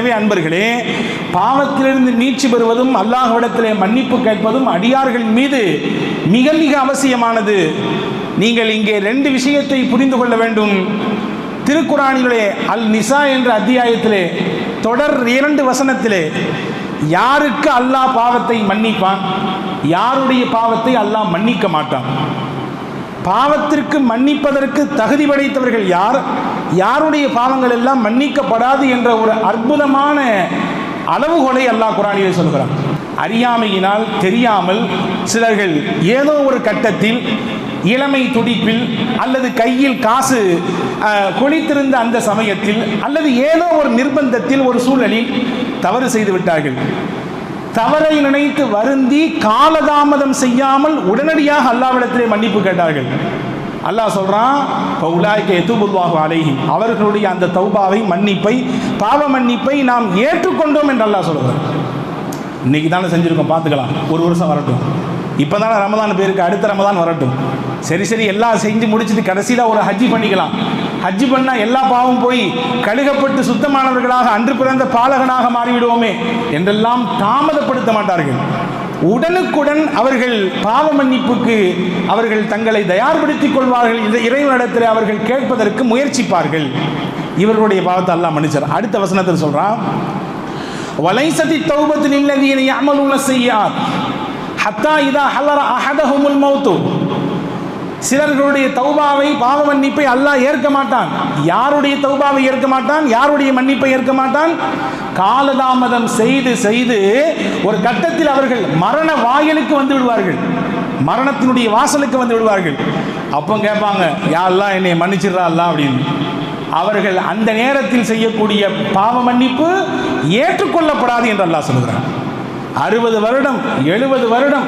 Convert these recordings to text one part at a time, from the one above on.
எனவே அன்பர்களே பாவத்திலிருந்து மீட்சி பெறுவதும் அல்லாஹ்விடத்திலே மன்னிப்பு கேட்பதும் அடியார்கள் மீது மிக மிக அவசியமானது. நீங்கள் இங்கே ரெண்டு விஷயத்தை புரிந்து கொள்ள வேண்டும். திருக்குறானிலே அல் நிசா என்ற அத்தியாயத்திலே தொடர் இரண்டு வசனத்திலே யாருக்கு அல்லாஹ் பாவத்தை மன்னிப்பான்? யாருடைய பாவத்தை அல்லாஹ் மன்னிக்க மாட்டான்? பாவத்திற்கு மன்னிப்பதற்கு தகுதி படைத்தவர்கள் யார்? யாருடைய பாவங்கள் எல்லாம் மன்னிக்கப்படாது என்ற ஒரு அற்புதமான அளவுகோலை அல்லாஹ் குரானிலே சொல்கிறான். அறியாமையினால் தெரியாமல் சிலர்கள் ஏதோ ஒரு கட்டத்தில் இளமை துடிப்பில் அல்லது கையில் காசு கொளித்திருந்த அந்த சமயத்தில் அல்லது ஏதோ ஒரு நிர்பந்தத்தில் ஒரு சூழலில் தவறு செய்து விட்டார்கள். தவறை நினைத்து வருந்தி காலதாமதம் செய்யாமல் உடனடியாக அல்லாவிடத்திலே மன்னிப்பு கேட்டார்கள். அல்லாஹ் சொல்றான் பவுலாய்க்கு எத்துபுல்வாக அலைஹிம். அவர்களுடைய அந்த தௌபாவை மன்னிப்பை பாவ மன்னிப்பை நாம் ஏற்றுக்கொண்டோம் என்று அல்லாஹ் சொல்கிறார் இன்னைக்கு தானே செஞ்சுருக்கோம் பார்த்துக்கலாம். ஒரு வருஷம் வரட்டும். இப்போ தானே ரமதான் பேருக்கு அடுத்த ரமதான் வரட்டும். சரி சரி எல்லாம் செஞ்சு முடிச்சுட்டு கடைசியில் ஒரு ஹஜ்ஜி பண்ணிக்கலாம். ஹஜ்ஜி பண்ணால் எல்லா பாவம் போய் கழுகப்பட்டு சுத்தமானவர்களாக அன்று பிறந்த பாலகனாக மாறிவிடுவோமே என்றெல்லாம் தாமதப்படுத்த மாட்டார்கள். உடனுக்குடன் அவர்கள் பாவ மன்னிப்புக்கு அவர்கள் தங்களை தயார்படுத்திக் கொள்வார்கள் இந்த இறைவனிடத்தில் அவர்கள் கேட்பதற்கு முயற்சிப்பார்கள். இவர்களுடைய பாவத்தை அல்லாஹ் மன்னிச்சார். அடுத்த வசனத்தில் சொல்றான் வலைசதி தௌபத்து அமல் உள்ள செய்யார் ஹத்தா இதா ஹலர அஹதஹுமுல் மௌத்து. சிலர்களுடைய தௌபாவை பாவ மன்னிப்பை அல்லாஹ் ஏற்க மாட்டான். யாருடைய தௌபாவை ஏற்க மாட்டான்? யாருடைய மன்னிப்பை ஏற்க மாட்டான்? காலதாமதம் செய்து செய்து ஒரு கட்டத்தில் அவர்கள் மரண வாயிலுக்கு வந்து விடுவார்கள். மரணத்தினுடைய வாசலுக்கு வந்து விடுவார்கள். அப்போ கேட்பாங்க யாரெல்லாம் என்னை மன்னிச்சிடுறா அப்படின்னு. அவர்கள் அந்த நேரத்தில் செய்யக்கூடிய பாவ மன்னிப்பு ஏற்றுக்கொள்ளப்படாது என்று அல்லாஹ் சொல்கிறான் அறுபது வருடம் எழுபது வருடம்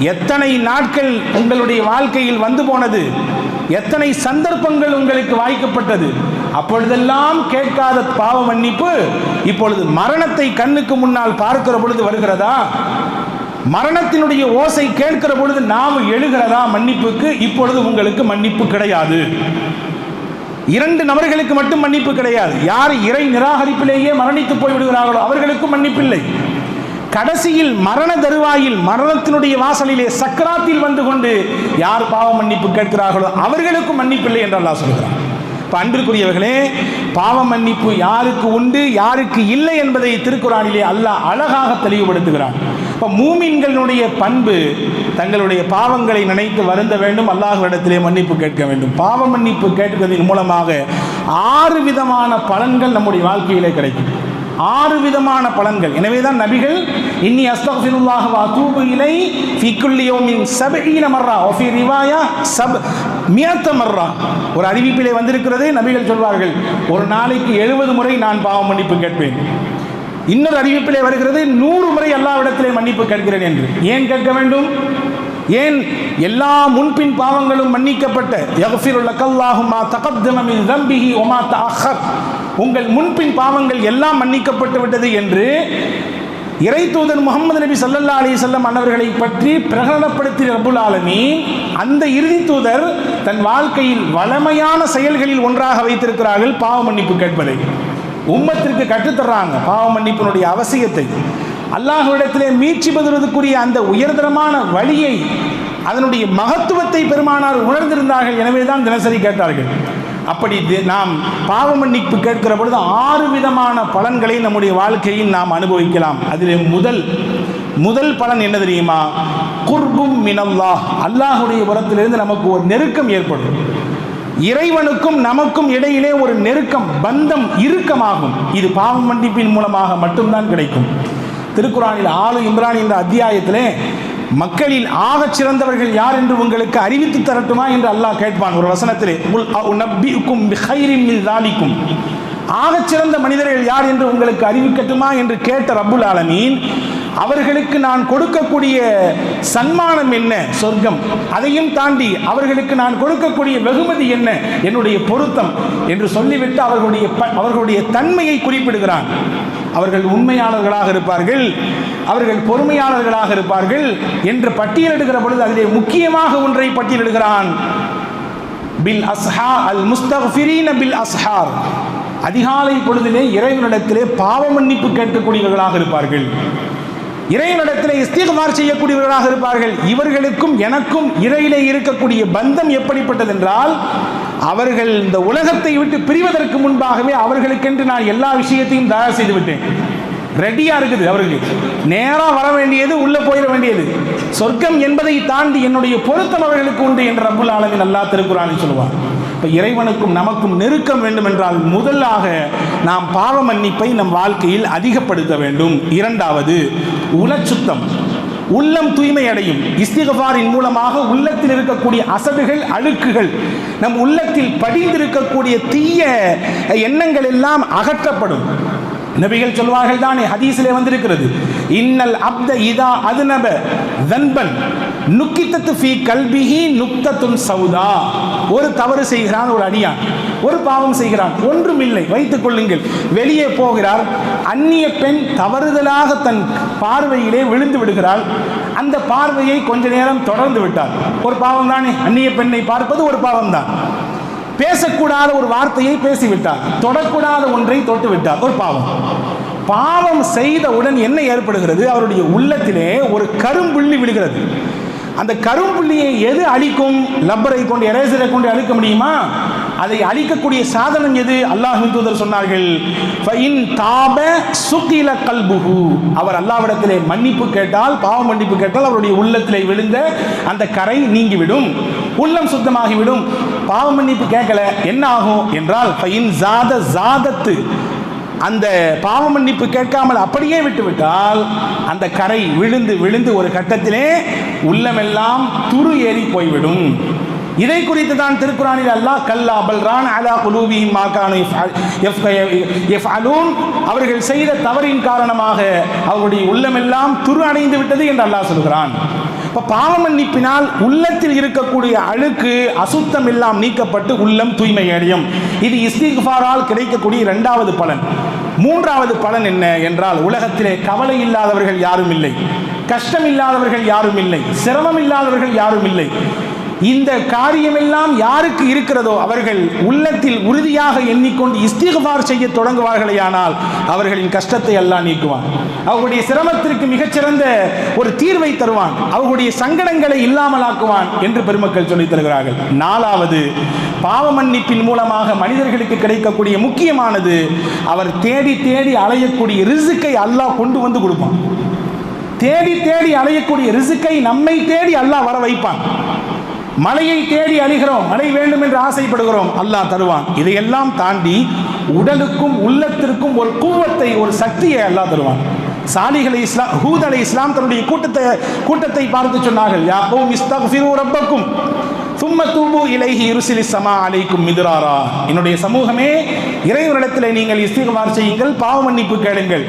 எத்தனை நாட்கள் உங்களுடைய வாழ்க்கையில் வந்து போனது? எத்தனை சந்தர்ப்பங்கள் உங்களுக்கு வாய்க்கப்பட்டது? அப்பொழுதெல்லாம் கேட்காத பாவ மன்னிப்பு இப்பொழுது மரணத்தை கண்ணுக்கு முன்னால் பார்க்கிற பொழுது வருகிறதா? மரணத்தினுடைய ஓசை கேட்கிற பொழுது நாம் எழுகிறதா மன்னிப்புக்கு? இப்பொழுது உங்களுக்கு மன்னிப்பு கிடையாது. இரண்டு நபர்களுக்கு மட்டும் மன்னிப்பு கிடையாது. யார் இறை நிராகரிப்பிலேயே மரணித்து போய்விடுகிறார்களோ அவர்களுக்கும் மன்னிப்பில்லை. கடைசியில் மரண தருவாயில் மரணத்தினுடைய வாசலிலே சக்கராத்தில் வந்து கொண்டு யார் பாவ மன்னிப்பு கேட்கிறார்களோ அவர்களுக்கும் மன்னிப்பில்லை என்று அல்லாஹ் சொல்கிறார் இப்போ அன்பிற்குரியவர்களே பாவ மன்னிப்பு யாருக்கு உண்டு யாருக்கு இல்லை என்பதை திருக்குறானிலே அல்லாஹ் அழகாக தெளிவுபடுத்துகிறான். இப்போ மூமின்களுடைய பண்பு தங்களுடைய பாவங்களை நினைத்து வருந்த வேண்டும் அல்லாஹ்விடத்திலே மன்னிப்பு கேட்க வேண்டும். பாவ மன்னிப்பு கேட்பதன் மூலமாக ஆறு விதமான பலன்கள் நம்முடைய வாழ்க்கையிலே கிடைக்கும். ஆறு விதமான பலன்கள். எனவே தான் நபிகள் இன்னி அஸ்தக்ஃபிருல்லாஹ் வ அதூபு இலை ஃபிக்குல்லியோமின் குல்லி சபஈன மர்ரா ஒஃபி ரிவாயா சப் மியத்த மர்ரா. ஒரு அறிவிப்பிலே வந்திருக்கிறது நபிகள் சொல்வார்கள் ஒரு நாளைக்கு எழுபது முறை நான் பாவம் மன்னிப்பு கேட்பேன். இன்னொரு அறிவிப்பிலே வருகிறது நூறு முறை எல்லாவிடத்திலே மன்னிப்பு கேட்கிறேன் என்று. ஏன் கேட்க வேண்டும்? ஏன் எல்லா முன்பின் பாவங்களும் மன்னிக்கப்பட்ட யக்ஃபிருல் லக்கல்லாஹு ரம்பிஹி ஒமா தஅஹர் உங்கள் முன்பின் பாவங்கள் எல்லாம் மன்னிக்கப்பட்டு விட்டது என்று இறை தூதர் முகமது நபி சல்லல்லா அலி செல்லம் அன்னவர்களை பற்றி பிரகடனப்படுத்திய ரபுல் ஆலமி அந்த இறுதி தூதர் தன் வாழ்க்கையில் வளமையான செயல்களில் ஒன்றாக வைத்திருக்கிறார்கள் பாவ மன்னிப்பு கேட்பதை. உம்மத்திற்கு கற்றுத்தர்றாங்க பாவ மன்னிப்பினுடைய அவசியத்தை. அல்லாஹுவிடத்திலே மீட்சி பெறுவதற்குரிய அந்த உயர்தரமான வழியை அதனுடைய மகத்துவத்தை பெருமானார் உணர்ந்திருந்தார்கள் எனவே தான் தினசரி கேட்டார்கள். அப்படி நாம் பாவ மன்னிப்பு கேட்கிற பொழுது ஆறு விதமான பலன்களை நம்முடைய வாழ்க்கையில் நாம் அனுபவிக்கலாம். அதில் முதல் முதல் பலன் என்ன தெரியுமா? குர்பும் மினல்லா அல்லாஹுடைய புறத்திலிருந்து நமக்கு ஒரு நெருக்கம் ஏற்படும். இறைவனுக்கும் நமக்கும் இடையிலே ஒரு நெருக்கம் பந்தம் இறுக்கமாகும். இது பாவ மன்னிப்பின் மூலமாக மட்டும்தான் கிடைக்கும். திருக்குறானில் ஆளு இம்ரான் என்ற அத்தியாயத்திலே மக்களில் ஆகச் சிறந்தவர்கள் யார் என்று உங்களுக்கு அறிவித்து தரட்டுமா என்று அல்லாஹ் கேட்பான் ஒரு வசனத்திலே. உல் ஆகச் சிறந்த மனிதர்கள் யார் என்று உங்களுக்கு அறிவிக்கட்டுமா என்று கேட்ட ரப்புல் ஆலமீன் அவர்களுக்கு நான் கொடுக்கக்கூடிய சன்மானம் என்ன? சொர்க்கம். அதையும் தாண்டி அவர்களுக்கு நான் கொடுக்கக்கூடிய வெகுமதி என்ன? என்னுடைய பொருத்தம். என்று சொல்லிவிட்டு அவர்களுடைய அவர்களுடைய தன்மையை குறிப்பிடுகிறான். அவர்கள் உண்மையாளர்களாக இருப்பார்கள் அவர்கள் பொறுமையாளர்களாக இருப்பார்கள் என்று பட்டியலிடுகிற பொழுது அதிலே முக்கியமாக ஒன்றை பட்டியலிடுகிறான் பில் அஸ்ஹா அல் முஸ்தஃபிரீன பில் அஸ்ஹார். அதிகாலை பொழுதிலே இறைவனிடத்திலே பாவ மன்னிப்பு கேட்கக்கூடியவர்களாக இருப்பார்கள். இறைவனிடத்தில் இஸ்திகார் செய்யக்கூடியவர்களாக இருப்பார்கள். இவர்களுக்கும் எனக்கும் இறையிலே இருக்கக்கூடிய பந்தம் எப்படிப்பட்டது என்றால் அவர்கள் இந்த உலகத்தை விட்டு பிரிவதற்கு முன்பாகவே அவர்களுக்கென்று நான் எல்லா விஷயத்தையும் தயார் செய்து விட்டேன் ரெடியா இருக்குது அவர்களுக்கு நேரா வர வேண்டியது உள்ள போயிட வேண்டியது. சொர்க்கம் என்பதை தாண்டி என்னுடைய பொருத்தம் அவர்களுக்கு உண்டு என்ற ரபுல் ஆலமின் அல்லா திருக்குறான்னு சொல்லுவார் இப்ப இறைவனுக்கும் நமக்கும் நெருக்கம் வேண்டும் என்றால் முதலாக நாம் பாவ மன்னிப்பை நம் வாழ்க்கையில் அதிகப்படுத்த வேண்டும். இரண்டாவது உளச்சுத்தம் உள்ளம் தூய்மை அடையும். இஸ்திகபாரின் மூலமாக உள்ளத்தில் இருக்கக்கூடிய அசடுகள் அழுக்குகள் நம் உள்ளத்தில் படிந்திருக்கக்கூடிய தீய எண்ணங்கள் எல்லாம் அகற்றப்படும். நபிகள் சொல்வார்கள் தானே ஹதீஸிலே வந்திருக்கிறது. இன்னல் அப்த இதா அதுநப தன்பன் நுக்கித்தத்து ஃபீ கல்பிஹி நுக்தத்துன் சவுதா. ஒரு தவறு செய்கிறான் ஒரு அடியான். ஒரு பாவம் செய்கிறான். ஒன்றும் இல்லை வைத்துக் கொள்ளுங்கள். வெளியே போகிறார். அந்நிய பெண் தவறுதலாக தன் பார்வையிலே விழுந்து விடுகிறாள். அந்த பார்வையை கொஞ்ச நேரம் தொடர்ந்து விட்டார். ஒரு பாவம் தானே அந்நிய பெண்ணை பார்ப்பது ஒரு பாவம் தான் பேசக்கூடாத ஒரு வார்த்தையை பேசிவிட்டார். தொடக்கூடாத ஒன்றை தொட்டு விட்டார் ஒரு பாவம். பாவம் செய்தவுடன் என்ன ஏற்படுகிறது? அவருடைய உள்ளத்திலே ஒரு கரும்புள்ளி விழுகிறது. அந்த கரும்புள்ளியை எது அழிக்கும்? லப்பரை கொண்டு எரேசரை கொண்டு அழிக்க முடியுமா? அதை அழிக்கக்கூடிய சாதனம் எது? அல்லாஹின் தூதர் சொன்னார்கள் தாப அவர் அல்லாவிடத்திலே மன்னிப்பு கேட்டால் பாவ மன்னிப்பு கேட்டால் அவருடைய உள்ளத்திலே விழுந்த அந்த கரை நீங்கிவிடும். உள்ளம் சுத்தமாகிவிடும். பாவ மன்னிப்பு கேட்கல என்ன ஆகும் என்றால் ஃபைன் ஜாத ஜாதத்து. அந்த பாவ மன்னிப்பு கேட்காமல் அப்படியே விட்டுவிட்டால் அந்த கரை விழுந்து விழுந்து ஒரு கட்டத்திலே உள்ளமெல்லாம் துரு ஏறி போய்விடும். இதை குறித்து தான் திருக்குறானில் அல்லாஹ் கல்லா பல்ரான் அலா குலூபி மாகானு எஃப் அலூன் அவர்கள் செய்த தவறின் காரணமாக அவருடைய உள்ளமெல்லாம் துரு அடைந்து விட்டது என்று அல்லாஹ் சொல்கிறான். இப்போ பாவ மன்னிப்பினால் உள்ளத்தில் இருக்கக்கூடிய அழுக்கு அசுத்தம் எல்லாம் நீக்கப்பட்டு உள்ளம் தூய்மை அடையும் இது இஸ்திகுஃபாரால் கிடைக்கக்கூடிய இரண்டாவது பலன். மூன்றாவது பலன் என்ன என்றால் உலகத்திலே கவலை இல்லாதவர்கள் யாரும் இல்லை. கஷ்டம் இல்லாதவர்கள் யாரும் இல்லை. சிரமம் இல்லாதவர்கள் யாரும் இல்லை. இந்த காரியமெல்லாம் யாருக்கு இருக்கிறதோ அவர்கள் உள்ளத்தில் உறுதியாக எண்ணிக்கொண்டு இஸ்திகார் செய்ய தொடங்குவார்களேயானால் அவர்களின் கஷ்டத்தை எல்லாம் நீக்குவான். அவர்களுடைய சிரமத்திற்கு மிகச்சிறந்த ஒரு தீர்வை தருவான். அவர்களுடைய சங்கடங்களை இல்லாமலாக்குவான் என்று பெருமக்கள் சொல்லித் தருகிறார்கள். நாலாவது பாவ மன்னிப்பின் மூலமாக மனிதர்களுக்கு கிடைக்கக்கூடிய முக்கியமானது அவர் தேடி தேடி அலையக்கூடிய ரிசுக்கை அல்லாஹ் கொண்டு வந்து கொடுப்பான். தேடி தேடி அலையக்கூடிய ரிசுக்கை நம்மை தேடி அல்லாஹ் வர வைப்பான் மலையை தேடி அழிகிறோம் மழை வேண்டும் என்று ஆசைப்படுகிறோம். அல்லாஹ் தருவான். இதையெல்லாம் தாண்டி உடலுக்கும் உள்ளத்திற்கும் ஒரு கூவத்தை ஒரு சக்தியை அல்லாஹ் தருவான். சாலிகளை இஸ்லாம் ஹூத் அலை இஸ்லாம் தன்னுடைய கூட்டத்தை கூட்டத்தை பார்த்து சொன்னார்கள். யாக்கும் இஸ்தக்ஃபிரு ரப்பக்கும். தும்ம தூபு இலைஹி இருசிலி சமா அலைக்கும் மிதுராரா. என்னுடைய சமூகமே இறைவனிடத்தில் நீங்கள் இஸ்திகமார் செய்யுங்கள் பாவ மன்னிப்பு கேளுங்கள்.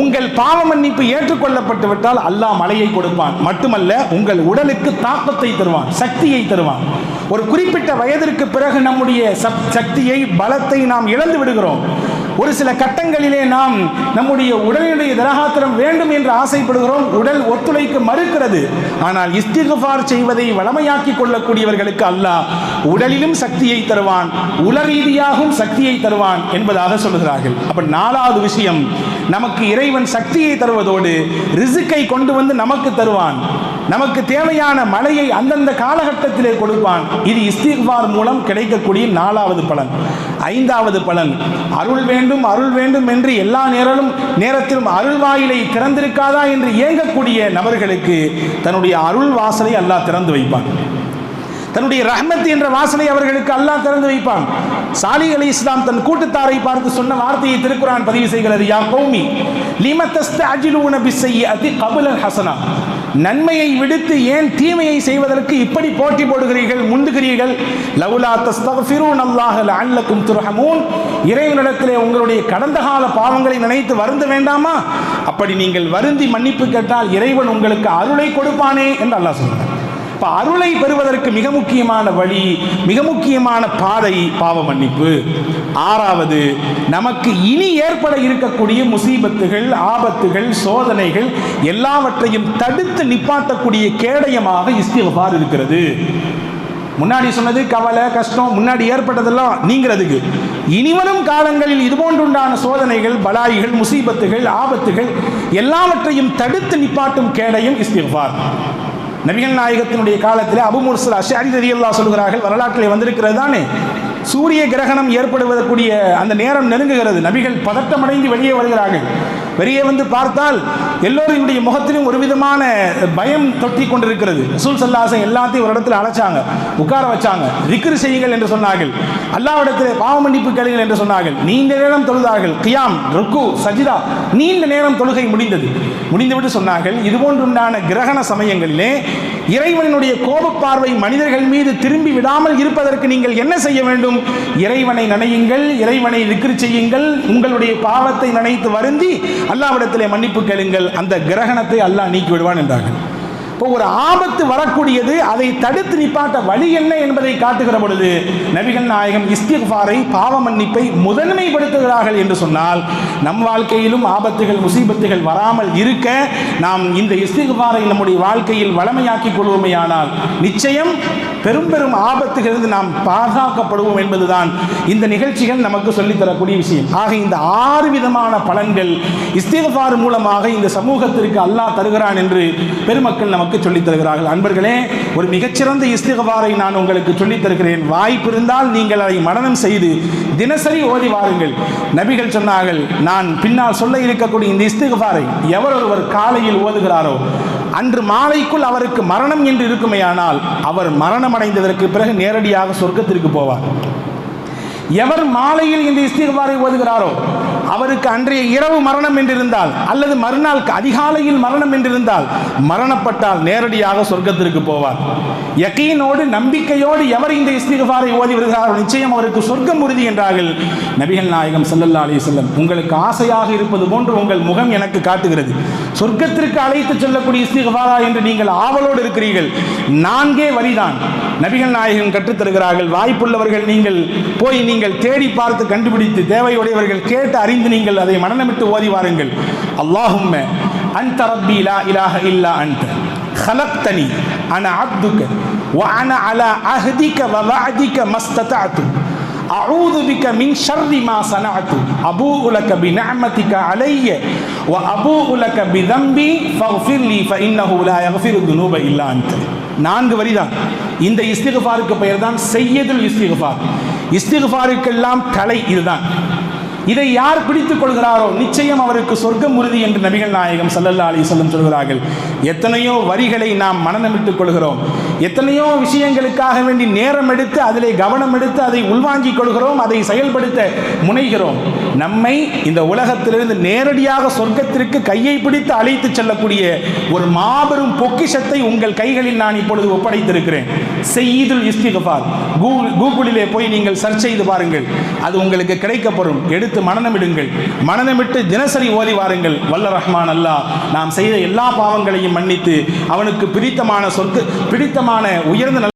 உங்கள் பாவ மன்னிப்பு ஏற்றுக்கொள்ளப்பட்டு விட்டால் அல்லாஹ் மலையை கொடுப்பான். மட்டுமல்ல உங்கள் உடலுக்கு தாக்கத்தை தருவான் சக்தியை தருவான். ஒரு குறிப்பிட்ட வயதிற்கு பிறகு நம்முடைய சக்தியை பலத்தை நாம் இழந்து விடுகிறோம். ஒரு சில கட்டங்களிலே நாம் நம்முடைய உடலினுடைய திரகாத்திரம் வேண்டும் என்று ஆசைப்படுகிறோம். உடல் ஒத்துழைக்க மறுக்கிறது. ஆனால் இஸ்திகுஃபார் செய்வதை வளமையாக்கி கொள்ளக்கூடியவர்களுக்கு அல்லாஹ் உடலிலும் சக்தியை தருவான் உல ரீதியாகவும் சக்தியை தருவான் என்பதாக சொல்லுகிறார்கள் அப்ப நாலாவது விஷயம் நமக்கு இறைவன் சக்தியை தருவதோடு ரிசுக்கை கொண்டு வந்து நமக்கு தருவான். நமக்கு தேவையான மழையை அந்தந்த காலகட்டத்திலே கொடுப்பான். இது இஸ்திக்பார் மூலம் கிடைக்கக்கூடிய நாலாவது பலன். ஐந்தாவது பலன் அருள் வேண்டும் அருள் வேண்டும் என்று எல்லா நேரலும் நேரத்திலும் அருள் வாயிலை திறந்திருக்காதா என்று இயங்கக்கூடிய நபர்களுக்கு தன்னுடைய அருள் வாசலை அல்லாஹ் திறந்து வைப்பான். தன்னுடைய ரஹ்மத் என்ற வாசலை அவர்களுக்கு அல்லாஹ் திறந்து வைப்பான். சாலி அலி இஸ்லாம் தன் கூட்டத்தாரை பார்த்து சொன்ன வார்த்தையை திருக்குறான் பதிவு செய்கிறது யா கௌமி லிம செய்ய பிஸ்ஸய்யிஅதி கபுலல் ஹசனா? நன்மையை விடுத்து ஏன் தீமையை செய்வதற்கு இப்படி போட்டி போடுகிறீர்கள் முந்துகிறீர்கள்? லவுலா தஸ்தக்ஃபிரூன் அல்லாஹ் லஅல்லக்கும் துர்ஹமூன். இறைவனிடத்திலே உங்களுடைய கடந்த கால பாவங்களை நினைத்து வருந்த வேண்டாமா? அப்படி நீங்கள் வருந்தி மன்னிப்பு கேட்டால் இறைவன் உங்களுக்கு அருளை கொடுப்பானே என்று அல்லாஹ் சொல்கிறார் இப்ப அருளை பெறுவதற்கு மிக முக்கியமான வழி மிக முக்கியமான பாதை பாவ மன்னிப்பு. ஆறாவது நமக்கு இனி ஏற்பட இருக்கக்கூடிய முசீபத்துகள் ஆபத்துகள் சோதனைகள் எல்லாவற்றையும் தடுத்து நிப்பாட்டக்கூடிய கேடயமாக இஸ்திஃபார் இருக்கிறது. முன்னாடி சொன்னது கவலை கஷ்டம் முன்னாடி ஏற்பட்டதெல்லாம் நீங்கிறதுக்கு. இனிவரும் காலங்களில் இதுபோன்றுண்டான சோதனைகள் பலாய்கள் முசீபத்துகள் ஆபத்துகள் எல்லாவற்றையும் தடுத்து நிப்பாட்டும் கேடையும் இஸ்திஃபார் நபிகள் நாயகத்தினுடைய காலத்தில் அபு முர்சல் அஷாரி ரதியல்லா சொல்கிறார்கள் வரலாற்றில் வந்திருக்கிறது தானே? சூரிய கிரகணம் ஏற்படுவதற்குரிய அந்த நேரம் நெருங்குகிறது. நபிகள் பதட்டமடைந்து வெளியே வருகிறார்கள். வெளியே வந்து பார்த்தால் எல்லோருடைய முகத்திலும் ஒரு விதமான பயம் தொட்டி கொண்டிருக்கிறது. ரசூல் சல்லாசன் எல்லாத்தையும் ஒரு இடத்துல அழைச்சாங்க உட்கார வச்சாங்க. திக்ரு செய்யுங்கள் என்று சொன்னார்கள். அல்லாவிடத்தில் பாவ மன்னிப்பு கேளுங்கள் என்று சொன்னார்கள். நீண்ட நேரம் தொழுதார்கள். கியாம் ருக்கு சஜிதா நீண்ட நேரம் தொழுகை முடிந்தது. முடிந்துவிட்டு சொன்னார்கள் இதுபோன்றுண்டான கிரகண சமயங்களிலே இறைவனுடைய கோப பார்வை மனிதர்கள் மீது திரும்பி விடாமல் இருப்பதற்கு நீங்கள் என்ன செய்ய வேண்டும்? இறைவனை நினையுங்கள் இறைவனை விக்கிரி செய்யுங்கள் உங்களுடைய பாவத்தை நினைத்து வருந்தி அல்லாவிடத்திலே மன்னிப்பு கேளுங்கள். அந்த கிரகணத்தை அல்லாஹ் நீக்கி விடுவான் என்றார்கள். இப்போ ஒரு ஆபத்து வரக்கூடியது அதை தடுத்து நிப்பாட்ட வழி என்ன என்பதை காட்டுகிற பொழுது நபிகள் நாயகம் இஸ்திஃபாரை பாவ மன்னிப்பை முதன்மைப்படுத்துகிறார்கள் என்று சொன்னால் நம் வாழ்க்கையிலும் ஆபத்துகள் முசீபத்துகள் வராமல் இருக்க நாம் இந்த இஸ்திஃபாரை நம்முடைய வாழ்க்கையில் வளமையாக்கிக் கொள்வோமேயானால் நிச்சயம் பெரும் பெரும் ஆபத்துகளிலிருந்து நாம் பாதுகாக்கப்படுவோம் என்பதுதான் இந்த நிகழ்ச்சிகள் நமக்கு சொல்லித் தரக்கூடிய விஷயம். ஆக இந்த ஆறு விதமான பலன்கள் இஸ்திஃபார் மூலமாக இந்த சமூகத்திற்கு அல்லாஹ் தருகிறான் என்று பெருமக்கள் நமக்கு சொல்லித் தருகிறார்கள் அன்பர்களே ஒரு மிகச்சிறந்த இஸ்திகவாரை நான் உங்களுக்கு சொல்லித் தருகிறேன் வாய்ப்பு இருந்தால் நீங்கள் அதை மனனம் செய்து தினசரி ஓதி வாருங்கள். நபிகள் சொன்னார்கள் நான் பின்னால் சொல்ல இருக்கக்கூடிய இந்த இஸ்திஃபாரை எவர் ஒருவர் காலையில் ஓதுகிறாரோ அன்று மாலைக்குள் அவருக்கு மரணம் என்று இருக்குமேயானால் அவர் மரணம் அடைந்ததற்கு பிறகு நேரடியாக சொர்க்கத்திற்கு போவார். எவர் மாலையில் இந்த இஸ்திகாரை ஓதுகிறாரோ? அவருக்கு அன்றைய இரவு மரணம் என்றிருந்தால் அல்லது மறுநாள் அதிகாலையில் மரணம் என்றிருந்தால் மரணப்பட்டால் நேரடியாக சொர்க்கத்திற்கு போவார். யக்கீனோடு நம்பிக்கையோடு எவர் இந்த இஸ்திகாரை ஓதி வருகிறாரோ நிச்சயம் அவருக்கு சொர்க்கம் உறுதி என்றார்கள் நபிகள் நாயகம் ஸல்லல்லாஹு அலி செல்லம் உங்களுக்கு ஆசையாக இருப்பது போன்று உங்கள் முகம் எனக்கு காட்டுகிறது. சொர்க்கத்திற்கு அழைத்து செல்லக்கூடிய இஸ்திகாரா என்று நீங்கள் ஆவலோடு இருக்கிறீர்கள். நான்கே வரிதான் நபிகள் நாயகம் கற்றுத்தருகிறார்கள் வாய்ப்புள்ளவர்கள் நீங்கள் போய் நீங்கள் தேடி பார்த்து கண்டுபிடித்து தேவையுடையவர்கள் கேட்டு அறிந்து நீங்கள் அதை மனநமிட்டு ஓதி வாருங்கள் அல்லாஹும்ம அன்த ரப்பி லா இலாஹ இல்லா அன்த خلقتني انا عبدك وانا على عهدك ووعدك ما استطعت أعوذ بك من شر ما صنعت أبوء لك بنعمتك علي وأبوء لك بذنبي فاغفر لي فإنه لا يغفر الذنوب إلا أنت நான்கு வரிதான் இந்த இஸ்திகுஃபாருக்கு பெயர் தான் செய்யதுல் இஸ்திகுஃபார் இஸ்திகுஃபாருக்கெல்லாம் தலை இதுதான் இதை யார் பிடித்துக் கொள்கிறாரோ நிச்சயம் அவருக்கு சொர்க்கம் உறுதி என்று நபிகள் நாயகம் சல்லல்லா அலி சொல்லம் சொல்கிறார்கள். எத்தனையோ வரிகளை நாம் மனநமிட்டுக் கொள்கிறோம். எத்தனையோ விஷயங்களுக்காக வேண்டி நேரம் எடுத்து அதிலே கவனம் எடுத்து அதை உள்வாங்கிக் கொள்கிறோம் அதை செயல்படுத்த முனைகிறோம். நம்மை இந்த உலகத்திலிருந்து நேரடியாக சொர்க்கத்திற்கு கையை பிடித்து அழைத்து செல்லக்கூடிய ஒரு மாபெரும் பொக்கிஷத்தை உங்கள் கைகளில் நான் இப்பொழுது ஒப்படைத்திருக்கிறேன். செய்யுதுல் இஸ்திகஃபார். கூகுள் கூகுளிலே போய் நீங்கள் சர்ச் செய்து பாருங்கள். அது உங்களுக்கு கிடைக்கப்படும் எடுத்து மனநமிடுங்கள் மனநமிட்டு தினசரி ஓதி வாருங்கள். வல்ல ரஹ்மான் அல்லாஹ் நாம் செய்த எல்லா பாவங்களையும் மன்னித்து அவனுக்கு பிடித்தமான சொர்க்க பிடித்தமான உயர்ந்த நல்ல